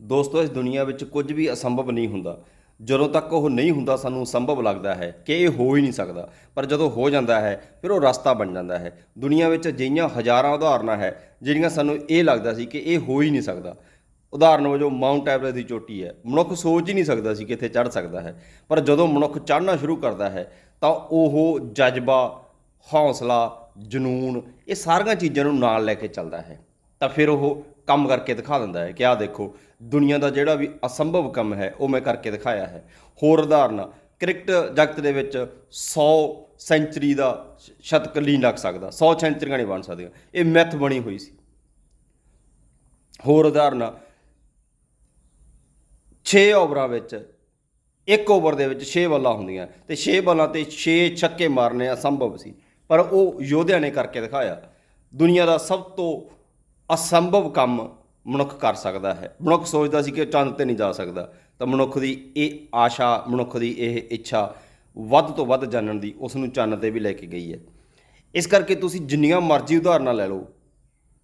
ਦੋਸਤੋ, ਇਸ ਦੁਨੀਆ ਵਿੱਚ ਕੁਝ ਵੀ ਅਸੰਭਵ ਨਹੀਂ ਹੁੰਦਾ। ਜਦੋਂ ਤੱਕ ਉਹ ਨਹੀਂ ਹੁੰਦਾ, ਸਾਨੂੰ ਸੰਭਵ ਲੱਗਦਾ ਹੈ ਕਿ ਇਹ ਹੋ ਹੀ ਨਹੀਂ ਸਕਦਾ। ਪਰ ਜਦੋਂ ਹੋ ਜਾਂਦਾ ਹੈ, ਫਿਰ ਉਹ ਰਸਤਾ ਬਣ ਜਾਂਦਾ ਹੈ। ਦੁਨੀਆ ਵਿੱਚ ਅਜਿਹੀਆਂ ਹਜ਼ਾਰਾਂ ਉਦਾਹਰਨਾਂ ਹੈ, ਜਿਹੜੀਆਂ ਸਾਨੂੰ ਇਹ ਲੱਗਦਾ ਸੀ ਕਿ ਇਹ ਹੋ ਹੀ ਨਹੀਂ ਸਕਦਾ। ਉਦਾਹਰਨ ਵਜੋਂ, ਮਾਊਂਟ ਐਵਰੈਸਟ ਦੀ ਚੋਟੀ ਹੈ। ਮਨੁੱਖ ਸੋਚ ਹੀ ਨਹੀਂ ਸਕਦਾ ਸੀ ਕਿ ਇੱਥੇ ਚੜ੍ਹ ਸਕਦਾ ਹੈ। ਪਰ ਜਦੋਂ ਮਨੁੱਖ ਚੜ੍ਹਨਾ ਸ਼ੁਰੂ ਕਰਦਾ ਹੈ, ਤਾਂ ਉਹ ਜਜ਼ਬਾ, ਹੌਸਲਾ, ਜਨੂਨ, ਇਹ ਸਾਰੀਆਂ ਚੀਜ਼ਾਂ ਨੂੰ ਨਾਲ ਲੈ ਕੇ ਚੱਲਦਾ ਹੈ। ਤਾਂ ਫਿਰ ਉਹ ਕੰਮ ਕਰਕੇ ਦਿਖਾ ਦਿੰਦਾ ਹੈ ਕਿ ਆਹ ਦੇਖੋ, ਦੁਨੀਆ ਦਾ ਜਿਹੜਾ ਵੀ ਅਸੰਭਵ ਕੰਮ ਹੈ, ਉਹ ਮੈਂ ਕਰਕੇ ਦਿਖਾਇਆ ਹੈ। ਹੋਰ ਉਦਾਹਰਨ, ਕ੍ਰਿਕਟ ਜਗਤ ਦੇ ਵਿੱਚ 100 ਸੈਂਚਰੀ ਦਾ ਸ਼ਤਕ ਨਹੀਂ ਲੱਗ ਸਕਦਾ 100 ਸੈਂਚਰੀਆਂ ਨਹੀਂ ਬਣ ਸਕਦੀਆਂ। ਇਹ ਮੈਥ ਬਣੀ ਹੋਈ ਸੀ। ਹੋਰ ਉਦਾਹਰਨ 6 ਓਵਰਾਂ ਵਿੱਚ, ਇੱਕ ਓਵਰ ਦੇ ਵਿੱਚ 6 ਬੱਲਾਂ ਹੁੰਦੀਆਂ। ਤੇ 6 ਬੱਲਾਂ ਤੇ 6 ਛੱਕੇ ਮਾਰਨੇ ਅਸੰਭਵ ਸੀ। ਪਰ ਉਹ ਯੋਧਿਆਂ ਨੇ ਕਰਕੇ ਦਿਖਾਇਆ। ਦੁਨੀਆ ਦਾ ਸਭ ਤੋਂ ਅਸੰਭਵ ਕੰਮ ਮਨੁੱਖ ਕਰ ਸਕਦਾ ਹੈ। ਮਨੁੱਖ ਸੋਚਦਾ ਸੀ ਕਿ ਚੰਦ ਤੇ ਨਹੀਂ ਜਾ ਸਕਦਾ। ਤਾਂ ਮਨੁੱਖ ਦੀ ਇਹ ਆਸ਼ਾ, ਮਨੁੱਖ ਦੀ ਇਹ ਇੱਛਾ ਵੱਧ ਤੋਂ ਵੱਧ ਜਾਣਨ ਦੀ ਉਸ ਨੂੰ ਚੰਨ ਤੇ ਵੀ ਲੈ ਕੇ ਗਈ ਹੈ। ਇਸ ਕਰਕੇ ਤੁਸੀਂ ਜਿੰਨੀਆਂ ਮਰਜ਼ੀ ਉਦਾਹਰਨਾਂ ਲੈ ਲਓ।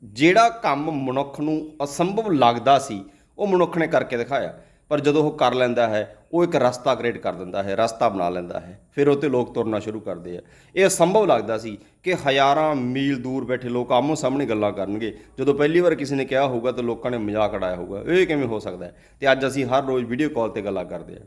ਜਿਹੜਾ ਕੰਮ ਮਨੁੱਖ ਨੂੰ ਅਸੰਭਵ ਲੱਗਦਾ ਸੀ, ਉਹ ਮਨੁੱਖ ਨੇ ਕਰਕੇ ਦਿਖਾਇਆ। ਪਰ ਜਦੋਂ ਉਹ ਕਰ ਲੈਂਦਾ ਹੈ, ਉਹ ਇੱਕ ਰਸਤਾ ਕ੍ਰੀਏਟ ਕਰ ਦਿੰਦਾ ਹੈ, ਰਸਤਾ ਬਣਾ ਲੈਂਦਾ ਹੈ। ਫਿਰ ਉਹ ਤੇ ਲੋਕ ਤੁਰਨਾ ਸ਼ੁਰੂ ਕਰਦੇ ਆ। ਇਹ ਅਸੰਭਵ ਲੱਗਦਾ ਸੀ ਕਿ ਹਜ਼ਾਰਾਂ ਮੀਲ ਦੂਰ ਬੈਠੇ ਲੋਕ ਆਮੋ ਸਾਹਮਣੇ ਗੱਲਾਂ ਕਰਨਗੇ। ਜਦੋਂ ਪਹਿਲੀ ਵਾਰ ਕਿਸੇ ਨੇ ਕਿਹਾ ਹੋਊਗਾ ਤਾਂ ਲੋਕਾਂ ਨੇ ਮਜ਼ਾਕ ਉਡਾਇਆ ਹੋਊਗਾ। ਇਹ ਕਿਵੇਂ ਹੋ ਸਕਦਾ ਹੈ? ਤੇ ਅੱਜ ਅਸੀਂ ਹਰ ਰੋਜ਼ ਵੀਡੀਓ ਕਾਲ ਤੇ ਗੱਲਾਂ ਕਰਦੇ ਹਾਂ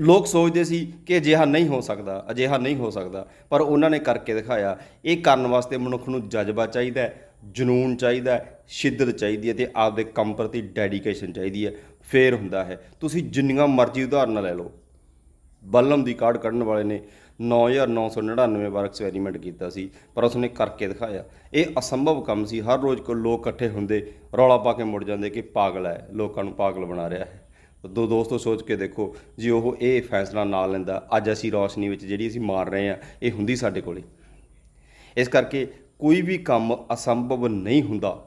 ਲੋਕ ਸੋਚਦੇ ਸੀ ਕਿ ਅਜਿਹਾ ਨਹੀਂ ਹੋ ਸਕਦਾ, ਅਜਿਹਾ ਨਹੀਂ ਹੋ ਸਕਦਾ। ਪਰ ਉਹਨਾਂ ਨੇ ਕਰਕੇ ਦਿਖਾਇਆ, ਇਹ ਕਰਨ ਵਾਸਤੇ ਮਨੁੱਖ ਨੂੰ ਜਜ਼ਬਾ ਚਾਹੀਦਾ ਹੈ। ਜਨੂਨ ਚਾਹੀਦਾ ਹੈ, ਸ਼ਿੱਦਤ ਚਾਹੀਦੀ ਹੈ ਤੇ ਆਪਦੇ ਕੰਮ ਪ੍ਰਤੀ ਡੈਡੀਕੇਸ਼ਨ ਚਾਹੀਦੀ ਹੈ ਫੇਰ ਹੁੰਦਾ ਹੈ। ਤੁਸੀਂ ਜਿੰਨੀਆਂ ਮਰਜ਼ੀ ਉਦਾਹਰਨਾਂ ਲੈ ਲਓ। ਬੱਲਮ ਦੀ ਕਾਰਡ ਕੱਢਣ ਵਾਲੇ ਨੇ 9999 ਵਾਰ ਐਕਸਪੈਰੀਮੈਂਟ ਕੀਤਾ ਸੀ, ਪਰ ਉਸਨੇ ਕਰਕੇ ਦਿਖਾਇਆ। ਇਹ ਅਸੰਭਵ ਕੰਮ ਸੀ। ਹਰ ਰੋਜ਼ ਕੋ ਲੋਕ ਇਕੱਠੇ ਹੁੰਦੇ, ਰੌਲਾ ਪਾ ਕੇ ਮੁੜ ਜਾਂਦੇ ਕਿ ਪਾਗਲ ਹੈ, ਲੋਕਾਂ ਨੂੰ ਪਾਗਲ ਬਣਾ ਰਿਹਾ ਹੈ। ਦੋ ਦੋਸਤੋ ਸੋਚ ਕੇ ਦੇਖੋ, ਜੀ ਉਹ ਇਹ ਫੈਸਲਾ ਨਾ ਲੈਂਦਾ, ਅੱਜ ਅਸੀਂ ਰੌਸ਼ਨੀ ਵਿੱਚ ਜਿਹੜੀ ਅਸੀਂ ਮਾਰ ਰਹੇ ਹਾਂ, ਇਹ ਹੁੰਦੀ ਸਾਡੇ ਕੋਲੇ। ਇਸ ਕਰਕੇ ਕੋਈ ਵੀ ਕੰਮ ਅਸੰਭਵ ਨਹੀਂ ਹੁੰਦਾ।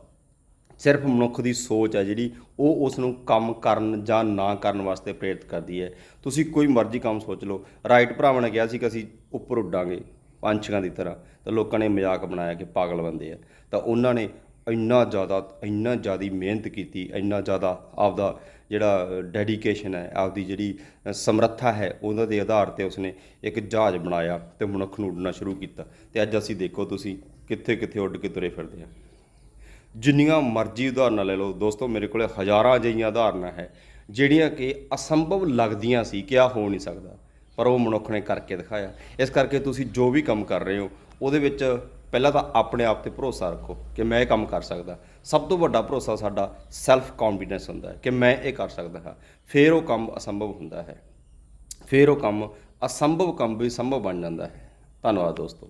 ਸਿਰਫ ਮਨੁੱਖ ਦੀ ਸੋਚ ਹੈ ਜਿਹੜੀ, ਉਹ ਉਸ ਨੂੰ ਕੰਮ ਕਰਨ ਜਾਂ ਨਾ ਕਰਨ ਵਾਸਤੇ ਪ੍ਰੇਰਿਤ ਕਰਦੀ ਹੈ। ਤੁਸੀਂ ਕੋਈ ਮਰਜ਼ੀ ਕੰਮ ਸੋਚ ਲਓ। ਰਾਈਟ ਭਰਾਵਾਂ ਨੇ ਕਿਹਾ ਸੀ ਕਿ ਅਸੀਂ ਉੱਪਰ ਉੱਡਾਂਗੇ, ਪੰਛੀਆਂ ਦੀ ਤਰ੍ਹਾਂ। ਤਾਂ ਲੋਕਾਂ ਨੇ ਮਜ਼ਾਕ ਬਣਾਇਆ ਕਿ ਪਾਗਲ ਬੰਦੇ ਆ। ਤਾਂ ਉਹਨਾਂ ਨੇ ਇੰਨਾ ਜ਼ਿਆਦਾ, ਇੰਨਾ ਜ਼ਿਆਦੀ ਮਿਹਨਤ ਕੀਤੀ, ਇੰਨਾ ਜ਼ਿਆਦਾ ਆਪਦਾ ਜਿਹੜਾ ਡੈਡੀਕੇਸ਼ਨ ਹੈ, ਆਪਦੀ ਜਿਹੜੀ ਸਮਰੱਥਾ ਹੈ ਉਹਨਾਂ ਦੇ ਆਧਾਰ ਤੇ ਉਸਨੇ ਇੱਕ ਜਹਾਜ਼ ਬਣਾਇਆ ਤੇ ਮਨੁੱਖ ਨੂੰ ਉੱਡਣਾ ਸ਼ੁਰੂ ਕੀਤਾ। ਤੇ ਅੱਜ ਅਸੀਂ ਦੇਖੋ ਤੁਸੀਂ ਕਿੱਥੇ ਕਿੱਥੇ ਉੱਡ ਕੇ ਤੁਰੇ ਫਿਰਦੇ ਆ। ਜਿੰਨੀਆਂ ਮਰਜ਼ੀ ਉਦਾਹਰਨਾਂ ਲੈ ਲਓ, ਦੋਸਤੋ, ਮੇਰੇ ਕੋਲੇ ਹਜ਼ਾਰਾਂ ਅਜਿਹੀਆਂ ਉਦਾਹਰਨਾਂ ਹੈ, ਜਿਹੜੀਆਂ ਕਿ ਅਸੰਭਵ ਲੱਗਦੀਆਂ ਸੀ ਕਿ ਆ ਹੋ ਨਹੀਂ ਸਕਦਾ, ਪਰ ਉਹ ਮਨੁੱਖ ਨੇ ਕਰਕੇ ਦਿਖਾਇਆ। ਇਸ ਕਰਕੇ ਤੁਸੀਂ ਜੋ ਵੀ ਕੰਮ ਕਰ ਰਹੇ ਹੋ, ਉਹਦੇ ਵਿੱਚ ਪਹਿਲਾਂ ਤਾਂ ਆਪਣੇ ਆਪ ਤੇ ਭਰੋਸਾ ਰੱਖੋ ਕਿ ਮੈਂ ਇਹ ਕੰਮ ਕਰ ਸਕਦਾ। ਸਭ ਤੋਂ ਵੱਡਾ ਭਰੋਸਾ ਸਾਡਾ ਸੈਲਫ ਕੌਨਫੀਡੈਂਸ ਹੁੰਦਾ ਹੈ ਕਿ ਮੈਂ ਇਹ ਕਰ ਸਕਦਾ ਹਾਂ। ਫਿਰ ਉਹ ਕੰਮ ਅਸੰਭਵ ਹੁੰਦਾ ਹੈ। ਫਿਰ ਉਹ ਕੰਮ ਅਸੰਭਵ ਕੰਮ ਵੀ ਸੰਭਵ ਬਣ ਜਾਂਦਾ ਹੈ। ਧੰਨਵਾਦ, ਦੋਸਤੋ।